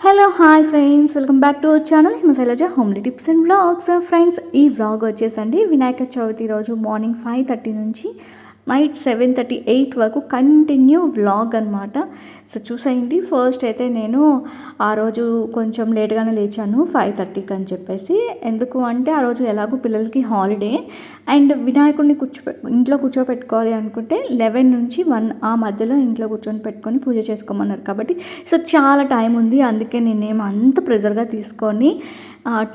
Hello hi friends welcome back to our channel Himashailaja homely tips and blogs friends ఈ vlog వచ్చేసండి. వినాయక చవితి రోజు morning five thirty నుంచి night seven thirty eight వరకు continue vlog అనమాట so చూసేయండి. First అయితే నేను ఆ రోజు కొంచెం లేట్గానే లేచాను ఫైవ్ థర్టీకి అని చెప్పేసి. ఎందుకు అంటే ఆ రోజు ఎలాగో పిల్లలకి హాలిడే అండ్ వినాయకుడిని కూర్చో ఇంట్లో కూర్చోపెట్టుకోవాలి అనుకుంటే లెవెన్ నుంచి వన్ ఆ మధ్యలో ఇంట్లో కూర్చొని పెట్టుకొని పూజ చేసుకోమన్నారు కాబట్టి. సో చాలా టైం ఉంది అందుకే నేనేం అంత ప్రెజర్గా తీసుకొని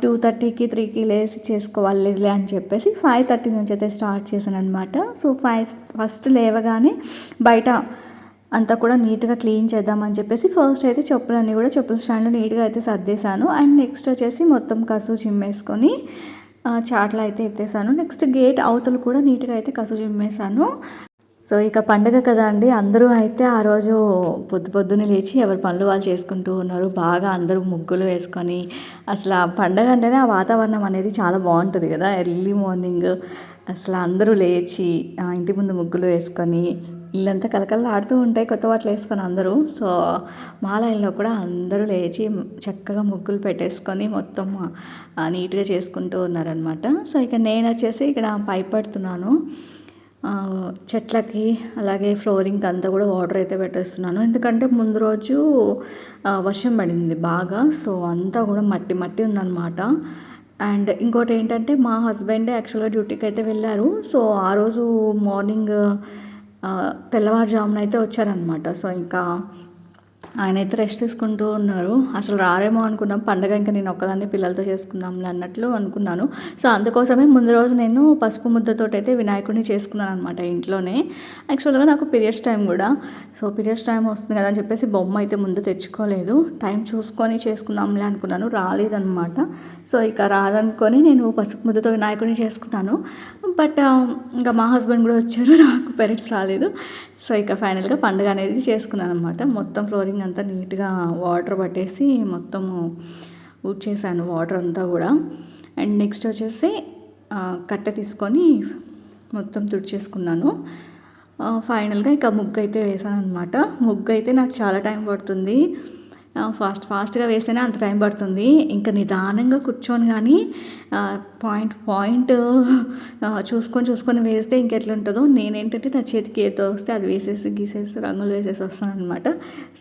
టూ థర్టీకి త్రీకి లేసి చేసుకోవాలిలే అని చెప్పేసి ఫైవ్ థర్టీ నుంచి అయితే స్టార్ట్ చేశాను అనమాట సో ఫైవ్ ఫస్ట్ లేవగానే బయట అంతా కూడా నీట్గా క్లీన్ చేద్దామని చెప్పేసి ఫస్ట్ అయితే చెప్పులన్నీ కూడా చెప్పుల స్టాండ్లో నీట్గా అయితే సర్దేశాను. అండ్ నెక్స్ట్ వచ్చేసి మొత్తం కసు చిమ్మేసుకొని చాట్లు అయితే ఎత్తేసాను. నెక్స్ట్ గేట్ అవతలు కూడా నీట్గా అయితే కసు చిమ్మేశాను సో ఇక పండగ కదా అండి. అందరూ అయితే ఆ రోజు పొద్దు పొద్దున్నే లేచి ఎవరి పనులు వాళ్ళు చేసుకుంటూ ఉన్నారు. బాగా అందరూ ముగ్గులు వేసుకొని అసలు ఆ పండగ అంటేనే ఆ వాతావరణం అనేది చాలా బాగుంటుంది కదా. ఎర్లీ మార్నింగ్ అసలు అందరూ లేచి ఆ ఇంటి ముందు ముగ్గులు వేసుకొని ఇల్లంతా కలకల్లా ఆడుతూ ఉంటాయి కొత్త బట్టలు వేసుకొని అందరూ. సో మా లైన్లో కూడా అందరూ లేచి చక్కగా ముగ్గులు పెట్టేసుకొని మొత్తం నీట్గా చేసుకుంటూ ఉన్నారనమాట సో ఇక నేను వచ్చేసి ఇక్కడ పైపడుతున్నాను చెట్లకి అలాగే ఫ్లోరింగ్కి అంతా కూడా వాటర్ అయితే పెట్టేస్తున్నాను. ఎందుకంటే ముందు రోజు వర్షం పడింది బాగా సో అంతా కూడా మట్టి మట్టి ఉందన్నమాట. అండ్ ఇంకోటి ఏంటంటే మా హస్బెండే యాక్చువల్గా డ్యూటీకి అయితే వెళ్ళారు. సో ఆ రోజు మార్నింగ్ తెల్లవారుజామున అయితే వచ్చారనమాట సో ఇంకా ఆయన అయితే రెస్ట్ తీసుకుంటూ ఉన్నారు. అసలు రారేమో అనుకున్నాం. పండగ ఇంకా నేను ఒక్కదాన్ని పిల్లలతో చేసుకుందాంలే అన్నట్లు అనుకున్నాను. సో అందుకోసమే ముందు రోజు నేను పసుపు ముద్దతో అయితే వినాయకుడిని చేసుకున్నాను అనమాట ఇంట్లోనే. యాక్చువల్గా నాకు పీరియడ్స్ టైం కూడా. సో పీరియడ్స్ టైం వస్తుంది కదా అని చెప్పేసి బొమ్మ అయితే ముందు తెచ్చుకోలేదు. టైం చూసుకొని చేసుకుందాంలే అనుకున్నాను. రాలేదనమాట సో ఇక రాదనుకొని నేను పసుపు ముద్దతో వినాయకుడిని చేసుకున్నాను. బట్ ఇంకా మా హస్బెండ్ కూడా వచ్చారు. నాకు పెరెంట్స్ రాలేదు. సో ఇక ఫైనల్గా పండుగ అనేది చేసుకున్నాను అనమాట మొత్తం ఫ్లోరింగ్ అంతా నీట్గా వాటర్ పట్టేసి మొత్తము ఊడ్చేసాను వాటర్ అంతా కూడా. అండ్ నెక్స్ట్ వచ్చేసి కట్ట కట్టె తీసుకొని మొత్తం తుడిచేసుకున్నాను. ఫైనల్గా ఇక ముగ్గు అయితే వేసాను అనమాట ముగ్గు అయితే నాకు చాలా టైం పడుతుంది. ఫాస్ట్ ఫాస్ట్గా వేస్తేనే అంత టైం పడుతుంది. ఇంకా నిదానంగా కూర్చొని కానీ పాయింట్ పాయింట్ చూసుకొని చూసుకొని వేస్తే ఇంకెట్లుంటుందో నేనేంటంటే నా చేతికి ఏదో వస్తే అది వేసేసి గీసేసి రంగులు వేసేసి వస్తాను అనమాట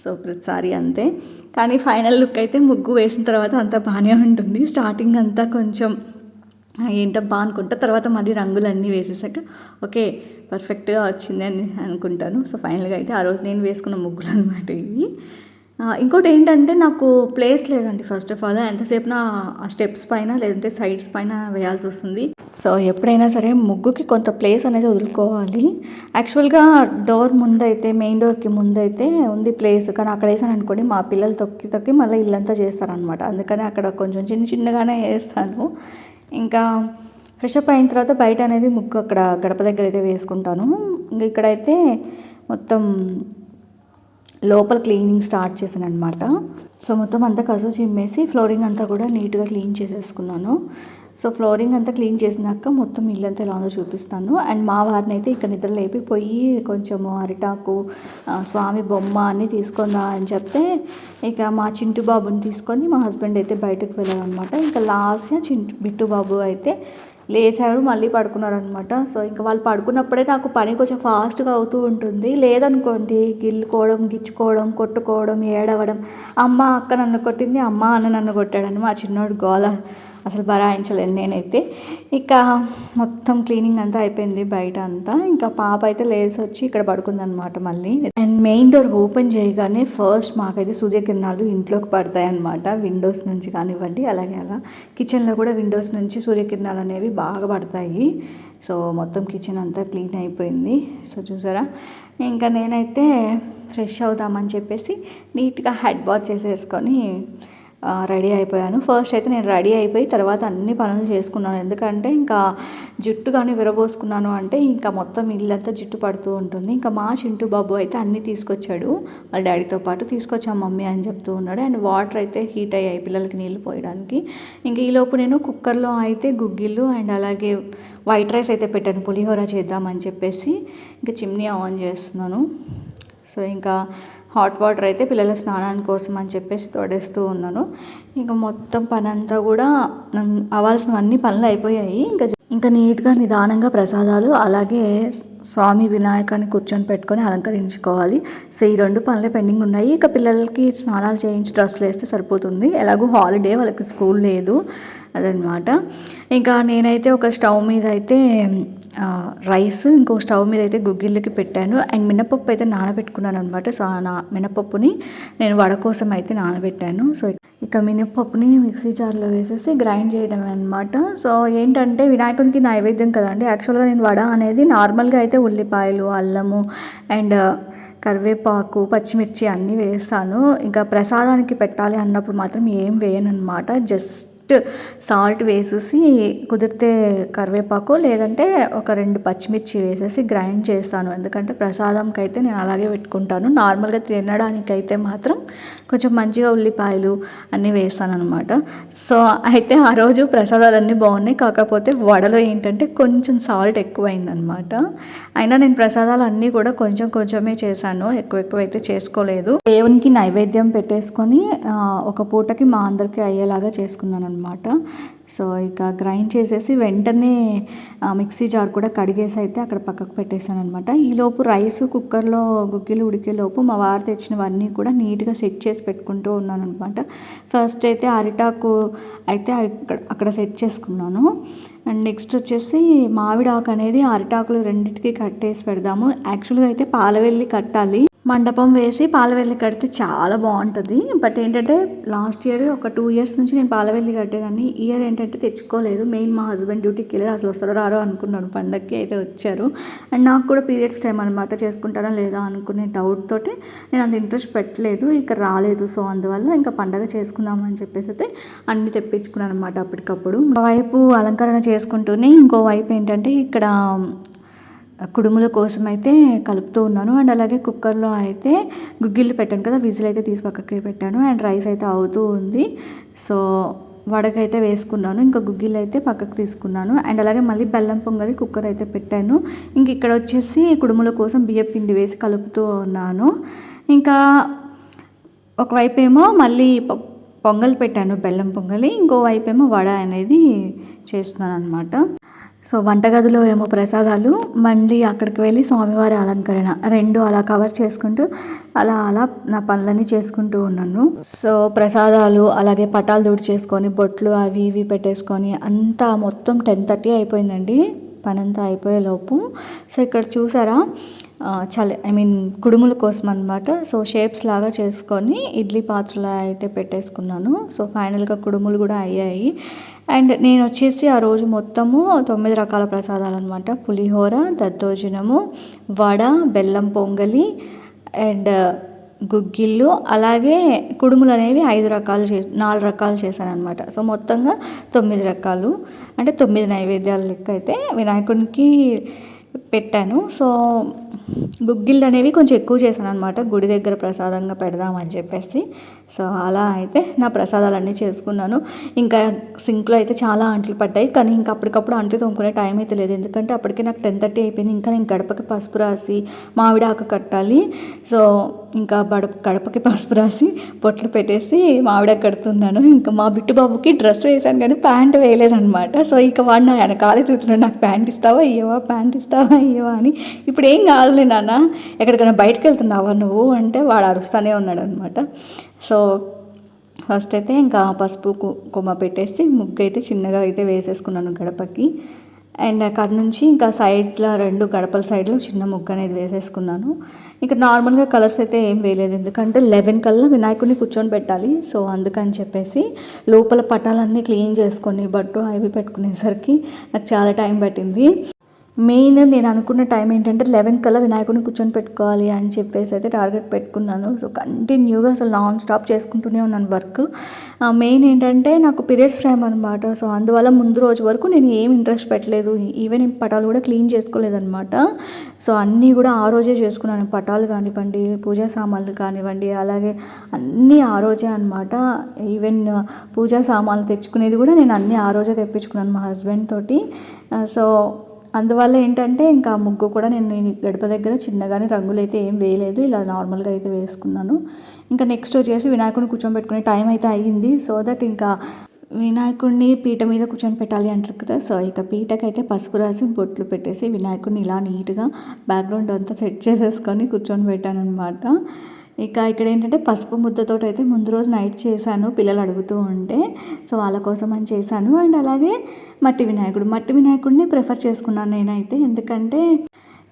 సో ప్రతిసారి అంతే. కానీ ఫైనల్ లుక్ అయితే ముగ్గు వేసిన తర్వాత అంతా బాగానే ఉంటుంది. స్టార్టింగ్ అంతా కొంచెం ఆ, ఏంటబ్బా అనుకుంటా తర్వాత మళ్ళీ రంగులన్నీ వేసేసాక ఓకే పర్ఫెక్ట్గా వచ్చింది అని అనుకుంటాను. సో ఫైనల్గా అయితే ఆ రోజు నేను వేసుకున్న ముగ్గులు అనమాట ఇవి. ఇంకోటి ఏంటంటే నాకు ప్లేస్ లేదండి ఫస్ట్ ఆఫ్ ఆల్ ఎంతసేపు నా స్టెప్స్ పైన లేదంటే సైడ్స్ పైన వేయాల్సి వస్తుంది. సో ఎప్పుడైనా సరే ముగ్గుకి కొంత ప్లేస్ అనేది వదులుకోవాలి. యాక్చువల్గా డోర్ ముందైతే మెయిన్ డోర్కి ముందైతే ఉంది ప్లేస్ కానీ అక్కడ వేసాను అనుకోండి మా పిల్లలు తొక్కి తొక్కి మళ్ళీ ఇల్లంతా చేస్తారనమాట అందుకని అక్కడ కొంచెం చిన్న చిన్నగానే వేస్తాను. ఇంకా ఫ్రెష్ అప్ అయిన తర్వాత బయట అనేది ముగ్గు అక్కడ గడప దగ్గర అయితే వేసుకుంటాను. ఇంకా ఇక్కడైతే మొత్తం లోపల క్లీనింగ్ స్టార్ట్ చేశాను అనమాట సో మొత్తం అంతా కసు చిమ్మేసి ఫ్లోరింగ్ అంతా కూడా నీట్గా క్లీన్ చేసేసుకున్నాను. సో ఫ్లోరింగ్ అంతా క్లీన్ చేసినాక మొత్తం ఇల్లంతా ఎలా ఉందో చూపిస్తాను. అండ్ మా వారిని అయితే ఇక్కడ నిద్ర లేపిపోయి కొంచెము అరిటాకు స్వామి బొమ్మ అన్నీ తీసుకుందా అని చెప్తే ఇక మా చింటు బాబుని తీసుకొని మా హస్బెండ్ అయితే బయటకు వెళ్ళారనమాట ఇంకా లాస్ట్ చింటు బిట్టు బాబు అయితే లేచారు మళ్ళీ పడుకున్నారు అనమాట సో ఇంకా వాళ్ళు పడుకున్నప్పుడే నాకు పని కొంచెం ఫాస్ట్గా అవుతూ ఉంటుంది. లేదనుకోండి గిల్లుకోవడం గిచ్చుకోవడం కొట్టుకోవడం ఏడవడం అమ్మ అక్క నన్ను కొట్టింది అమ్మ అన్న నన్ను కొట్టాడని మా చిన్నోడు గోల అసలు భరాయించలేను నేనైతే. ఇక మొత్తం క్లీనింగ్ అంతా అయిపోయింది బయట అంతా. ఇంకా పాప అయితే లేసి వచ్చి ఇక్కడ పడుకుందనమాట మళ్ళీ. అండ్ మెయిన్ డోర్ ఓపెన్ చేయగానే ఫస్ట్ మాకైతే సూర్యకిరణాలు ఇంట్లోకి పడతాయి అనమాట విండోస్ నుంచి కానివ్వండి అలాగే అలా కిచెన్లో కూడా విండోస్ నుంచి సూర్యకిరణాలు అనేవి బాగా పడతాయి. సో మొత్తం కిచెన్ అంతా క్లీన్ అయిపోయింది. సో చూసారా? ఇంకా నేనైతే ఫ్రెష్ అవుదామని చెప్పేసి నీట్గా హెడ్ బాత్ చేసేసుకొని రెడీ అయిపోయాను. ఫస్ట్ అయితే నేను రెడీ అయిపోయి తర్వాత అన్ని పనులు చేసుకున్నాను. ఎందుకంటే ఇంకా జుట్టు కానీ విరబోసుకున్నాను అంటే ఇంకా మొత్తం ఇల్లంతా జుట్టు పడుతూ ఉంటుంది. ఇంకా మా చింటూ బాబు అయితే అన్నీ తీసుకొచ్చాడు. వాళ్ళ డాడీతో పాటు తీసుకొచ్చాం మమ్మీ అని చెప్తూ ఉన్నాడు. అండ్ వాటర్ అయితే హీట్ అయ్యాయి పిల్లలకి నీళ్ళు పోయడానికి. ఇంకా ఈలోపు నేను కుక్కర్లో అయితే గుగ్గిళ్ళు అండ్ అలాగే వైట్ రైస్ అయితే పెట్టాను. పులిహోర చేద్దామని చెప్పేసి ఇంకా చిమ్నీ ఆన్ చేస్తున్నాను. సో ఇంకా హాట్ వాటర్ అయితే పిల్లల స్నానానికి కోసం అని చెప్పేసి తోడేస్తూ ఉన్నాను. ఇంకా మొత్తం పని అంతా కూడా ఉమ్, అవ్వాల్సినవన్నీ పనులు అయిపోయాయి. ఇంకా ఇంకా నీట్గా నిదానంగా ప్రసాదాలు అలాగే స్వామి వినాయకాన్ని కూర్చొని పెట్టుకొని అలంకరించుకోవాలి. సో ఈ రెండు పనులే పెండింగ్ ఉన్నాయి. ఇక పిల్లలకి స్నానాలు చేయించి డ్రెస్సులు వేస్తే సరిపోతుంది. ఎలాగో హాలిడే వాళ్ళకి స్కూల్ లేదు. అదనమాట. ఇంకా నేనైతే ఒక స్టవ్ మీద అయితే రైస్ ఇంకో స్టవ్ మీద అయితే గుగ్గిళ్ళకి పెట్టాను. అండ్ మినపప్పు అయితే నానబెట్టుకున్నాను అనమాట సో నా మినపప్పుని నేను వడ కోసం అయితే నానబెట్టాను. సో ఇక మినపప్పుని మిక్సీ జార్లో వేసేసి గ్రైండ్ చేయడం అనమాట సో ఏంటంటే వినాయకునికి నైవేద్యం కదండి. యాక్చువల్గా నేను వడ అనేది నార్మల్గా అయితే ఉల్లిపాయలు అల్లము అండ్ కరివేపాకు పచ్చిమిర్చి అన్నీ వేస్తాను. ఇంకా ప్రసాదానికి పెట్టాలి అన్నప్పుడు మాత్రం ఏం వేయను అనమాట జస్ట్ సాల్ట్ వేసేసి కుదిరితే కరివేపాకు లేదంటే ఒక రెండు పచ్చిమిర్చి వేసేసి గ్రైండ్ చేస్తాను. ఎందుకంటే ప్రసాదంకి అయితే నేను అలాగే పెట్టుకుంటాను. నార్మల్గా తినడానికి అయితే మాత్రం కొంచెం మంచిగా ఉల్లిపాయలు అన్నీ వేస్తాను అనమాట సో అయితే ఆ రోజు ప్రసాదాలన్నీ బాగున్నాయి. కాకపోతే వడలో ఏంటంటే కొంచెం సాల్ట్ ఎక్కువైందనమాట అయినా నేను ప్రసాదాలు అన్నీ కూడా కొంచెం కొంచెమే చేశాను. ఎక్కువ ఎక్కువ అయితే చేసుకోలేదు. దేవునికి నైవేద్యం పెట్టేసుకొని ఒక పూటకి మా అందరికీ అయ్యేలాగా చేసుకున్నాను అనమాట సో ఇక గ్రైండ్ చేసేసి వెంటనే మిక్సీ జార్ కూడా కడిగేసి అయితే అక్కడ పక్కకు పెట్టేశాను అనమాట ఈలోపు రైస్ కుక్కర్లో గుగ్గిలు ఉడికేలోపు మా వారు తెచ్చినవన్నీ కూడా నీట్గా సెట్ చేసి పెట్టుకుంటూ ఉన్నాను అనమాట ఫస్ట్ అయితే అరిటాకు అయితే అక్కడ అక్కడ సెట్ చేసుకున్నాను. అండ్ నెక్స్ట్ వచ్చేసి మామిడాకు అనేది అరిటాకులు రెండింటికి కట్టేసి పెడదాము. యాక్చువల్గా అయితే పాలవెల్లి కట్టాలి. మండపం వేసి పాలవెల్లి కడితే చాలా బాగుంటుంది. బట్ ఏంటంటే లాస్ట్ ఇయర్ ఒక టూ ఇయర్స్ నుంచి నేను పాలవెల్లి కట్టేదాన్ని. ఇయర్ ఏంటంటే తెచ్చుకోలేదు. మెయిన్ మా హస్బెండ్ డ్యూటీకి వెళ్ళారు అసలు వస్తారో రారో అనుకున్నాను పండగకి అయితే వచ్చారు. అండ్ నాకు కూడా పీరియడ్స్ టైం అనమాట చేసుకుంటారా లేదా అనుకునే డౌట్ తోటి నేను అంత ఇంట్రెస్ట్ పెట్టలేదు. ఇక రాలేదు. సో అందువల్ల ఇంకా పండగ చేసుకుందాం అని చెప్పేసి అయితే అన్నీ తెప్పించుకున్నాను అనమాట అప్పటికప్పుడు. వైపు అలంకరణ చేసుకుంటూనే ఇంకో వైపు ఏంటంటే ఇక్కడ కుడుముల కోసం అయితే కలుపుతూ ఉన్నాను. అండ్ అలాగే కుక్కర్లో అయితే గుగ్గిళ్ళు పెట్టాను కదా విజిల్ అయితే తీసి పక్కకి పెట్టాను. అండ్ రైస్ అయితే అవుతూ ఉంది. సో వడకైతే వేసుకున్నాను. ఇంకా గుగ్గిళ్ళు అయితే పక్కకు తీసుకున్నాను. అండ్ అలాగే మళ్ళీ బెల్లం పొంగలి కుక్కర్ అయితే పెట్టాను. ఇంక ఇక్కడ వచ్చేసి కుడుముల కోసం బియ్య పిండి వేసి కలుపుతూ ఉన్నాను. ఇంకా ఒకవైపు ఏమో మళ్ళీ పొ- పొంగల్ పెట్టాను బెల్లం పొంగలి. ఇంకో వైపు ఏమో వడ అనేది చేస్తున్నాను అనమాట సో వంటగదిలో ఏమో ప్రసాదాలు మళ్ళీ అక్కడికి వెళ్ళి స్వామివారి అలంకరణ రెండు అలా కవర్ చేసుకుంటూ అలా అలా నా పనులన్నీ చేసుకుంటూ ఉన్నాను. సో ప్రసాదాలు అలాగే పటాలు దుడి చేసుకొని బొట్లు అవి ఇవి పెట్టేసుకొని అంతా మొత్తం టెన్ థర్టీ అయిపోయిందండి. పనంతా అయిపోయేలోపు. సో ఇక్కడ చూసారా? చలి ఐ మీన్ కుడుముల కోసం అనమాట సో షేప్స్ లాగా చేసుకొని ఇడ్లీ పాత్రలో అయితే పెట్టేసుకున్నాను. సో ఫైనల్గా కుడుములు కూడా అయ్యాయి. అండ్ నేను వచ్చేసి ఆ రోజు మొత్తము తొమ్మిది రకాల ప్రసాదాలు అనమాట పులిహోర దద్దోజనము వడ బెల్లం పొంగలి అండ్ గుగ్గిళ్ళు అలాగే కుడుములు అనేవి ఐదు రకాలు చే నాలుగు రకాలు చేశాను అనమాట సో మొత్తంగా తొమ్మిది రకాలు. అంటే తొమ్మిది నైవేద్యాల లెక్క అయితే వినాయకునికి పెట్టాను. సో గుగ్గిళ్ళు అనేవి కొంచెం ఎక్కువ చేశాను అనమాట గుడి దగ్గర ప్రసాదంగా పెడదామని చెప్పేసి. సో అలా అయితే నా ప్రసాదాలన్నీ చేసుకున్నాను. ఇంకా సింక్లో అయితే చాలా అంట్లు పడ్డాయి. కానీ ఇంకా అప్పటికప్పుడు అంట్లు తోముకునే టైం అయితే లేదు. ఎందుకంటే అప్పటికే నాకు టెన్ థర్టీ అయిపోయింది. ఇంకా నేను గడపకి పసుపు రాసి మామిడి కట్టాలి. సో ఇంకా బడ గడపకి పసుపు రాసి బొట్లు పెట్టేసి మామిడాకు కడుతున్నాను. ఇంకా మా బిట్టు బాబుకి డ్రెస్ వేసాను కానీ ప్యాంట్ వేయలేదనమాట సో ఇక వాడు నా వెనకాలే తిరుగుతున్నాడు నాకు ప్యాంట్ ఇస్తావా? ఇయ్యవా? ప్యాంట్ ఇస్తావా? ఇయ్యవా అని. ఇప్పుడు ఏం కాదులే నాన్న ఎక్కడికైనా బయటకు వెళ్తున్నావా నువ్వు అంటే వాడు అరుస్తూనే ఉన్నాడు అనమాట సో ఫస్ట్ అయితే ఇంకా పసుపు కు- కొమ్మ పెట్టేసి ముగ్గు అయితే చిన్నగా అయితే వేసేసుకున్నాను గడపకి. అండ్ అక్కడ నుంచి ఇంకా సైడ్లో రెండు గడపల సైడ్లో చిన్న ముగ్గు అనేది వేసేసుకున్నాను. ఇంకా నార్మల్గా కలర్స్ అయితే ఏం వేయలేదు. ఎందుకంటే లెవెన్ కల్లా వినాయకుడిని కూర్చొని పెట్టాలి. సో అందుకని చెప్పేసి లోపల పటాలన్నీ క్లీన్ చేసుకొని బట్టు అవి పెట్టుకునేసరికి నాకు చాలా టైం పట్టింది. మెయిన్ నేను అనుకున్న టైం ఏంటంటే లెవెన్ కల్లా వినాయకుడిని కూర్చొని పెట్టుకోవాలి అని చెప్పేసి అయితే టార్గెట్ పెట్టుకున్నాను. సో కంటిన్యూగా అసలు నాన్ స్టాప్ చేసుకుంటూనే ఉన్నాను వర్క్. మెయిన్ ఏంటంటే నాకు పీరియడ్స్ టైం అనమాట సో అందువల్ల ముందు రోజు వరకు నేను ఏం ఇంట్రెస్ట్ పెట్టలేదు. ఈవెన్ పటాలు కూడా క్లీన్ చేసుకోలేదన్నమాట. సో అన్నీ కూడా ఆ రోజే చేసుకున్నాను. పటాలు కానివ్వండి పూజా సామాన్లు కానివ్వండి అలాగే అన్నీ ఆ రోజే అనమాట ఈవెన్ పూజా సామాన్లు తెచ్చుకునేది కూడా నేను అన్నీ ఆ రోజే తెప్పించుకున్నాను మా హస్బెండ్ తోటి. సో అందువల్ల ఏంటంటే ఇంకా ముగ్గు కూడా నేను గడప దగ్గర చిన్నగానే రంగులు అయితే ఏం వేయలేదు. ఇలా నార్మల్గా అయితే వేసుకున్నాను. ఇంకా నెక్స్ట్ వచ్చేసి వినాయకుడిని కూర్చోబెట్టుకునే టైం అయితే అయ్యింది. సో దట్ ఇంకా వినాయకుడిని పీట మీద కూర్చొని పెట్టాలి అంటారు కదా. సో ఇక పీటకైతే పసుపు రాసి బొట్లు పెట్టేసి వినాయకుడిని ఇలా నీట్గా బ్యాక్గ్రౌండ్ అంతా సెట్ చేసేసుకొని కూర్చొని పెట్టాను అనమాట ఇక ఇక్కడ ఏంటంటే పసుపు ముద్దతో అయితే ముందు రోజు నైట్ చేశాను పిల్లలు అడుగుతూ ఉంటే. సో వాళ్ళ కోసం అని చేశాను. అండ్ అలాగే మట్టి వినాయకుడు. మట్టి వినాయకుడిని ప్రిఫర్ చేసుకున్నాను నేనైతే. ఎందుకంటే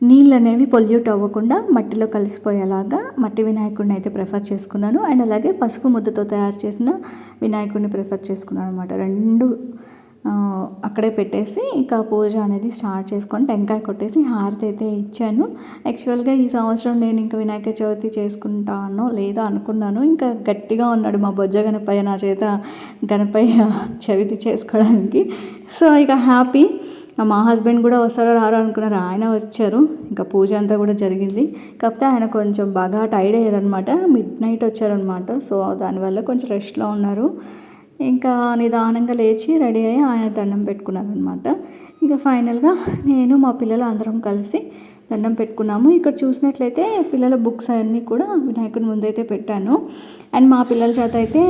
నీళ్ళు అనేవి పొల్యూట్ అవ్వకుండా మట్టిలో కలిసిపోయేలాగా మట్టి వినాయకుడిని అయితే ప్రిఫర్ చేసుకున్నాను. అండ్ అలాగే పసుపు ముద్దతో తయారు చేసిన వినాయకుడిని ప్రిఫర్ చేసుకున్నాను అనమాట రెండు అక్కడే పెట్టేసి ఇక పూజ అనేది స్టార్ట్ చేసుకొని టెంకాయ కొట్టేసి హారతి అయితే ఇచ్చాను. యాక్చువల్గా ఈ సంవత్సరం నేను ఇంకా వినాయక చవితి చేసుకుంటానో లేదో అనుకున్నాను. ఇంకా గట్టిగా ఉన్నాడు మా బొజ్జ గణపయ్య నా చేత గణపయ్య చవితి చేసుకోవడానికి. సో ఇక హ్యాపీ మా హస్బెండ్ కూడా వస్తారో రారో అనుకున్నారు. ఆయన వచ్చారు. ఇంకా పూజ అంతా కూడా జరిగింది. కాకపోతే ఆయన కొంచెం బాగా టైర్డ్ అయ్యారనమాట మిడ్ నైట్ వచ్చారనమాట సో దానివల్ల కొంచెం రెస్ట్లో ఉన్నారు. ఇంకా నిదానంగా లేచి రెడీ అయ్యి ఆయన దండం పెట్టుకున్నారు అనమాట ఇంకా ఫైనల్గా నేను మా పిల్లలు అందరం కలిసి దండం పెట్టుకున్నాము. ఇక్కడ చూసినట్లయితే పిల్లల బుక్స్ అన్నీ కూడా వినాయకుడి ముందైతే పెట్టాను. అండ్ మా పిల్లల చేత అయితే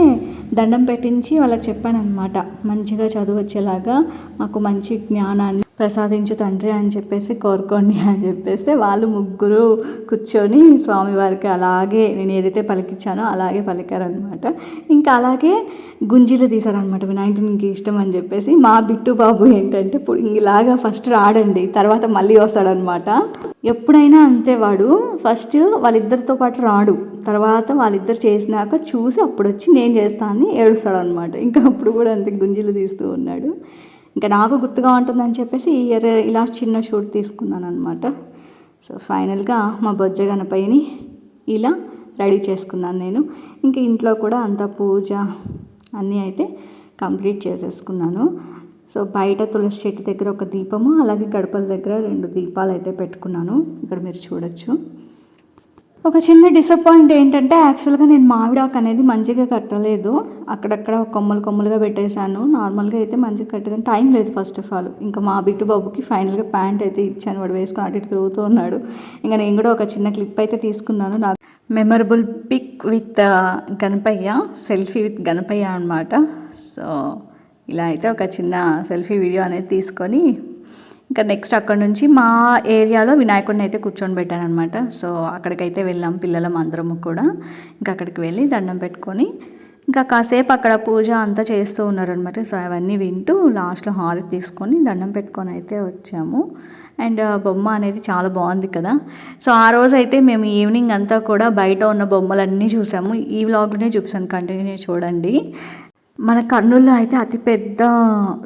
దండం పెట్టించి వాళ్ళకి చెప్పాను అనమాట మంచిగా చదువు వచ్చేలాగా మాకు మంచి జ్ఞానాన్ని ప్రసాదించు తండ్రి అని చెప్పేసి కోరుకోండి అని చెప్పేస్తే వాళ్ళు ముగ్గురు కూర్చొని స్వామివారికి అలాగే నేను ఏదైతే పలికించానో అలాగే పలికారనమాట ఇంకా అలాగే గుంజీలు తీశారనమాట వినాయకునికి ఇష్టం అని చెప్పేసి మా బిట్టు బాబు ఏంటంటే ఇప్పుడు ఇలాగా ఫస్ట్ రాడండి తర్వాత మళ్ళీ వస్తాడనమాట ఎప్పుడైనా అంతే వాడు. ఫస్ట్ వాళ్ళిద్దరితో పాటు రాడు. తర్వాత వాళ్ళిద్దరు చేసినాక చూసి అప్పుడు వచ్చి నేను చేస్తాను ఏడుస్తాడు అనమాట ఇంకా అప్పుడు కూడా అంతే గుంజీలు తీస్తూ ఉన్నాడు. ఇంకా నాకు గుర్తుగా ఉంటుందని చెప్పేసి ఈ ఇయర్ ఇలా చిన్న షూట్ తీసుకున్నాను అనమాట సో ఫైనల్గా మా బొజ్జ గణపయ్యని ఇలా రెడీ చేసుకున్నాను నేను. ఇంకా ఇంట్లో కూడా అంత పూజ అన్నీ అయితే కంప్లీట్ చేసేసుకున్నాను. సో బయట తులసి చెట్టు దగ్గర ఒక దీపము అలాగే గడపల దగ్గర రెండు దీపాలు అయితే పెట్టుకున్నాను. ఇక్కడ మీరు చూడొచ్చు. ఒక చిన్న డిసప్పాయింట్ ఏంటంటే యాక్చువల్గా నేను మామిడాకు అనేది మంచిగా కట్టలేదు. అక్కడక్కడ కొమ్మలు కొమ్మలుగా పెట్టేశాను. నార్మల్గా అయితే మంచిగా కట్టేదాన్ని టైం లేదు ఫస్ట్ ఆఫ్ ఆల్ ఇంకా మా బిట్టు బాబుకి ఫైనల్గా ప్యాంట్ అయితే ఇచ్చాను. వాడు వేసుకొని అటు ఇటు తిరుగుతూ ఉన్నాడు. ఇంకా నేను కూడా ఒక చిన్న క్లిప్ అయితే తీసుకున్నాను. నాకు memorable pic with Ganapayya selfie with Ganapayya అనమాట సో ఇలా అయితే ఒక చిన్న సెల్ఫీ వీడియో అనేది తీసుకొని ఇంకా నెక్స్ట్ అక్కడ నుంచి మా ఏరియాలో వినాయకుడిని అయితే కూర్చొని పెట్టాను అనమాట సో అక్కడికైతే వెళ్ళాం పిల్లలం అందరము కూడా. ఇంకా అక్కడికి వెళ్ళి దండం పెట్టుకొని ఇంకా కాసేపు అక్కడ పూజ అంతా చేస్తూ ఉన్నారనమాట సో అవన్నీ వింటూ లాస్ట్లో హారతి తీసుకొని దండం పెట్టుకొని అయితే వచ్చాము. అండ్ ఆ బొమ్మ అనేది చాలా బాగుంది కదా. సో ఆ రోజు అయితే మేము ఈవినింగ్ అంతా కూడా బయట ఉన్న బొమ్మలన్నీ చూసాము. ఈ వ్లాగ్లోనే చూపిస్తాను. కంటిన్యూ చూడండి. మన కర్నూలులో అయితే అతిపెద్ద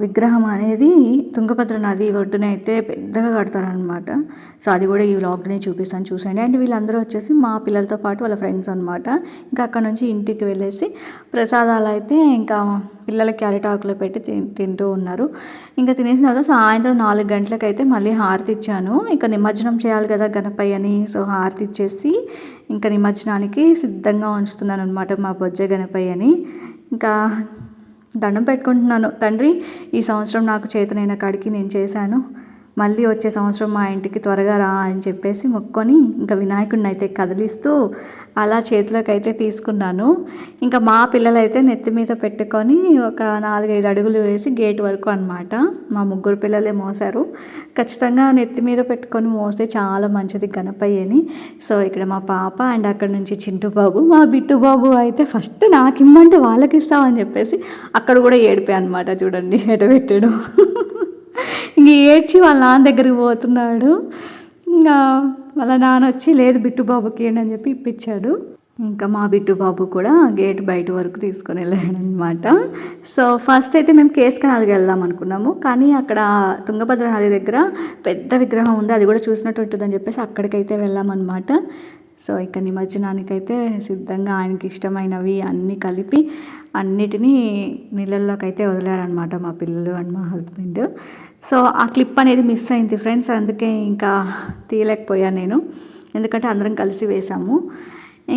విగ్రహం అనేది తుంగభద్ర నది ఒడ్డున అయితే పెద్దగా కడతారనమాట సో అది కూడా ఈ వ్లాగ్ని చూపిస్తాను. చూసండి అండ్ వీళ్ళందరూ వచ్చేసి మా పిల్లలతో పాటు వాళ్ళ ఫ్రెండ్స్ అనమాట ఇంకా అక్కడ నుంచి ఇంటికి వెళ్ళేసి ప్రసాదాలు అయితే ఇంకా పిల్లలకి క్యారెట్ ఆకులో పెట్టి తింటూ ఉన్నారు. ఇంకా తినేసిన తర్వాత సాయంత్రం నాలుగు గంటలకు అయితే మళ్ళీ హారతి ఇచ్చాను. ఇంకా నిమజ్జనం చేయాలి కదా గణపయ్యని సో హారతి ఇచ్చేసి ఇంకా నిమజ్జనానికి సిద్ధంగా ఉంచుతున్నాను అనమాట మా బొజ్జ గణపయ్యని ఇంకా దండం పెట్టుకుంటున్నాను. తండ్రి ఈ సంవత్సరం నాకు చేతనైన కాడికి నేను చేశాను. మళ్ళీ వచ్చే సంవత్సరం మా ఇంటికి త్వరగా రా అని చెప్పేసి మొక్కొని ఇంకా వినాయకుడిని అయితే కదిలిస్తూ అలా చేతిలోకి అయితే తీసుకున్నాను. ఇంకా మా పిల్లలైతే నెత్తి మీద పెట్టుకొని ఒక నాలుగైదు అడుగులు వేసి గేట్ వరకు అనమాట మా ముగ్గురు పిల్లలే మోసారు ఖచ్చితంగా నెత్తి మీద పెట్టుకొని మోస్తే చాలా మంచిది గణపయ్యని. సో ఇక్కడ మా పాప అండ్ అక్కడ నుంచి చింటు బాబు మా బిట్టు బాబు అయితే ఫస్ట్ నాకు ఇమ్మంటే వాళ్ళకి ఇస్తామని చెప్పేసి అక్కడ కూడా ఏడిపోయా అనమాట చూడండి ఎట పెట్టాడు ఇంక ఏడ్చి వాళ్ళ నాన్న దగ్గరికి పోతున్నాడు. ఇంకా వాళ్ళ నాన్న వచ్చి లేదు బిట్టుబాబుకి ఏంటి అని చెప్పి ఇప్పించాడు. ఇంకా మా బిట్టుబాబు కూడా గేట్ బయట వరకు తీసుకొని వెళ్ళాడు అనమాట సో ఫస్ట్ అయితే మేము కేస్ కెనాల్కి వెళ్దాం అనుకున్నాము. కానీ అక్కడ తుంగభద్ర నది దగ్గర పెద్ద విగ్రహం ఉంది. అది కూడా చూసినట్టు ఉంటుందని చెప్పేసి అక్కడికైతే వెళ్ళామన్నమాట. సో ఇక నిమజ్జనానికైతే సిద్ధంగా ఆయనకి ఇష్టమైనవి అన్నీ కలిపి అన్నిటినీ నీళ్ళల్లోకి అయితే వదిలారనమాట మా పిల్లలు అండ్ మా హస్బెండ్. సో ఆ క్లిప్ అనేది మిస్ అయింది ఫ్రెండ్స్ అందుకే ఇంకా తీయలేకపోయాను నేను. ఎందుకంటే అందరం కలిసి వేసాము.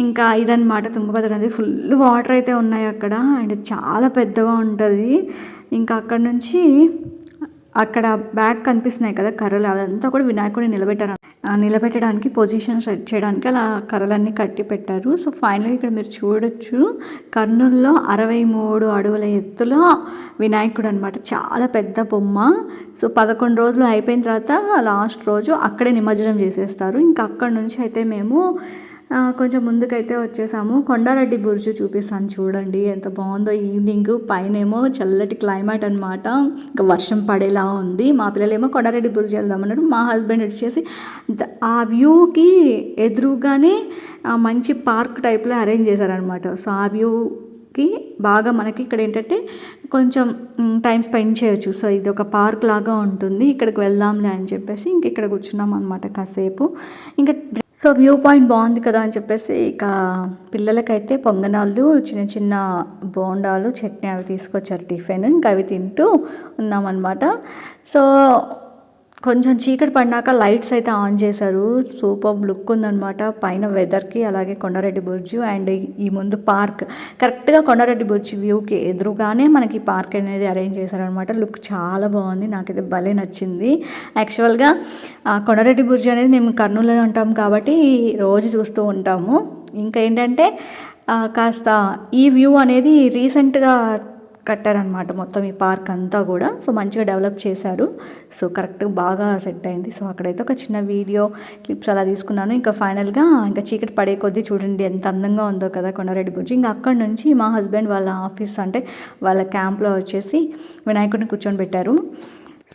ఇంకా ఇదనమాట తుంగభద్ర నది ఫుల్ వాటర్ అయితే ఉన్నాయి అక్కడ అండ్ చాలా పెద్దగా ఉంటుంది. ఇంకా అక్కడ నుంచి అక్కడ బ్యాగ్ కనిపిస్తున్నాయి కదా కర్రలు అదంతా కూడా వినాయకుడిని నిలబెట్టారు. నిలబెట్టడానికి పొజిషన్ సెట్ చేయడానికి అలా కర్రలన్నీ కట్టి పెట్టారు. సో ఫైనల్గా ఇక్కడ మీరు చూడొచ్చు కర్నూలులో అరవై మూడు అడుగుల ఎత్తులో వినాయకుడు అనమాట చాలా పెద్ద బొమ్మ. సో పదకొండు రోజులు అయిపోయిన తర్వాత లాస్ట్ రోజు అక్కడే నిమజ్జనం చేసేస్తారు. ఇంకా అక్కడ నుంచి అయితే మేము కొంచెం ముందుకైతే వచ్చేసాము. కొండారెడ్డి బుర్జు చూపిస్తాను చూడండి ఎంత బాగుందో ఈవినింగ్. పైనేమో చల్లటి క్లైమేట్ అనమాట ఇంకా వర్షం పడేలా ఉంది. మా పిల్లలేమో కొండారెడ్డి బుర్జు వెళ్దామన్నారు. మా హస్బెండ్ వచ్చేసి ఆ వ్యూకి ఎదురుగానే మంచి పార్క్ టైప్లో అరేంజ్ చేశారనమాట సో ఆ వ్యూ కి బాగా మనకి ఇక్కడ ఏంటంటే కొంచెం టైం స్పెండ్ చేయొచ్చు. సో ఇది ఒక పార్క్ లాగా ఉంటుంది. ఇక్కడికి వెళ్దాంలే అని చెప్పేసి ఇంక ఇక్కడ కూర్చున్నాం అనమాట కాసేపు. ఇంకా సో వ్యూ పాయింట్ బాగుంది కదా అని చెప్పేసి ఇక పిల్లలకైతే పొంగనాళ్ళు చిన్న చిన్న బోండాలు చట్నీ అవి తీసుకొచ్చారు టిఫిన్. ఇంకా అవి తింటూ ఉన్నామన్నమాట. సో కొంచెం చీకటి పడినాక లైట్స్ అయితే ఆన్ చేశారు. సూపర్ లుక్ ఉందన్నమాట. పైన వెదర్కి అలాగే కొండారెడ్డి బుర్జు అండ్ ఈ ముందు పార్క్. కరెక్ట్గా కొండారెడ్డి బుర్జు వ్యూకి ఎదురుగానే మనకి పార్క్ అనేది అరేంజ్ చేశారనమాట లుక్ చాలా బాగుంది. నాకైతే భలే నచ్చింది. యాక్చువల్గా కొండరెడ్డి కొండారెడ్డి అనేది మేము కర్నూలులో ఉంటాం కాబట్టి రోజు చూస్తూ ఉంటాము. ఇంకా ఏంటంటే కాస్త ఈ వ్యూ అనేది రీసెంట్గా కట్టారనమాట మొత్తం ఈ పార్క్ అంతా కూడా. సో మంచిగా డెవలప్ చేశారు. సో కరెక్ట్గా బాగా సెట్ అయింది. సో అక్కడైతే ఒక చిన్న వీడియో క్లిప్స్ అలా తీసుకున్నాను. ఇంకా ఫైనల్గా ఇంకా చీకటి పడే కొద్దీ చూడండి ఎంత అందంగా ఉందో కదా కొండారెడ్డి గురించి. ఇంకా అక్కడ నుంచి మా హస్బెండ్ వాళ్ళ ఆఫీస్ అంటే వాళ్ళ క్యాంప్లో వచ్చేసి వినాయకుడిని కూర్చొని పెట్టారు.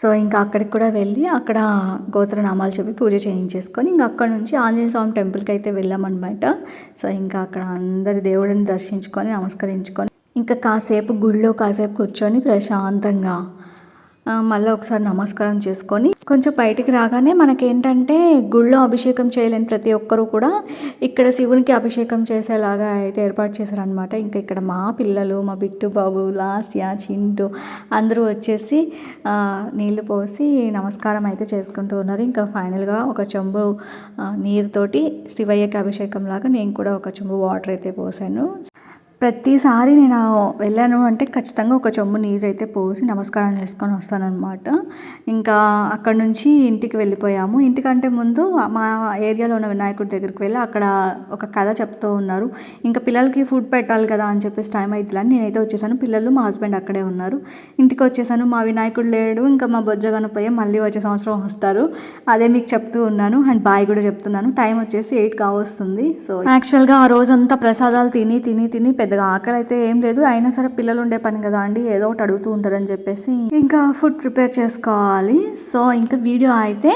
సో ఇంకా అక్కడికి కూడా వెళ్ళి అక్కడ గోత్రనామాలు చెప్పి పూజ చేయించేసుకొని ఇంకా అక్కడ నుంచి ఆంజనేయ స్వామి టెంపుల్కి అయితే వెళ్ళామన్నమాట. సో ఇంకా అక్కడ అందరి దేవుడిని దర్శించుకొని నమస్కరించుకొని ఇంకా కాసేపు గుడిలో కాసేపు కూర్చొని ప్రశాంతంగా మళ్ళీ ఒకసారి నమస్కారం చేసుకొని కొంచెం బయటికి రాగానే మనకేంటంటే గుళ్ళో అభిషేకం చేయలేని ప్రతి ఒక్కరూ కూడా ఇక్కడ శివునికి అభిషేకం చేసేలాగా అయితే ఏర్పాటు చేశారనమాట ఇంకా ఇక్కడ మా పిల్లలు మా బిట్టు బాబు లాస్య చింటూ అందరూ వచ్చేసి నీళ్ళు పోసి నమస్కారం అయితే చేసుకుంటూ ఉన్నారు. ఇంకా ఫైనల్గా ఒక చెంబు నీరుతోటి శివయ్యకి అభిషేకం లాగా నేను కూడా ఒక చెంబు వాటర్ అయితే పోసాను. ప్రతిసారి నేను వెళ్ళాను అంటే ఖచ్చితంగా ఒక చెంబు నీరు అయితే పోసి నమస్కారం చేసుకొని వస్తానన్నమాట. ఇంకా అక్కడ నుంచి ఇంటికి వెళ్ళిపోయాము. ఇంటికంటే ముందు మా ఏరియాలో ఉన్న వినాయకుడి దగ్గరికి వెళ్ళి అక్కడ ఒక కథ చెప్తూ ఉన్నారు. ఇంకా పిల్లలకి ఫుడ్ పెట్టాలి కదా అని చెప్పేసి టైం అవుతుందని నేనైతే వచ్చేసాను. పిల్లలు మా హస్బెండ్ అక్కడే ఉన్నారు. ఇంటికి వచ్చేసాను. మా వినాయకుడు లేడు. ఇంకా మా బొజ్జ పోయి మళ్ళీ వచ్చే సంవత్సరం వస్తారు. అదే మీకు చెప్తూ ఉన్నాను అండ్ బాయ్ కూడా చెప్తున్నాను. టైం వచ్చేసి ఎయిట్ కావస్తుంది. సో యాక్చువల్గా ఆ రోజంతా ప్రసాదాలు తిని తిని తిని పెద్ద పెద్దగా ఆకలి అయితే ఏం లేదు. అయినా సరే పిల్లలు ఉండే పని కదా అండి. ఏదో ఒకటి అడుగుతూ ఉంటారని చెప్పేసి ఇంకా ఫుడ్ ప్రిపేర్ చేసుకోవాలి. సో ఇంకా వీడియో అయితే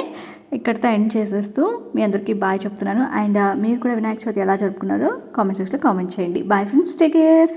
ఇక్కడితో ఎండ్ చేసేస్తూ మీ అందరికీ బాయ్ చెప్తున్నాను. అండ్ మీరు కూడా వినాయక చవితి ఎలా జరుపుకున్నారో కామెంట్ సెక్షన్లో కామెంట్ చేయండి. Bye friends take care.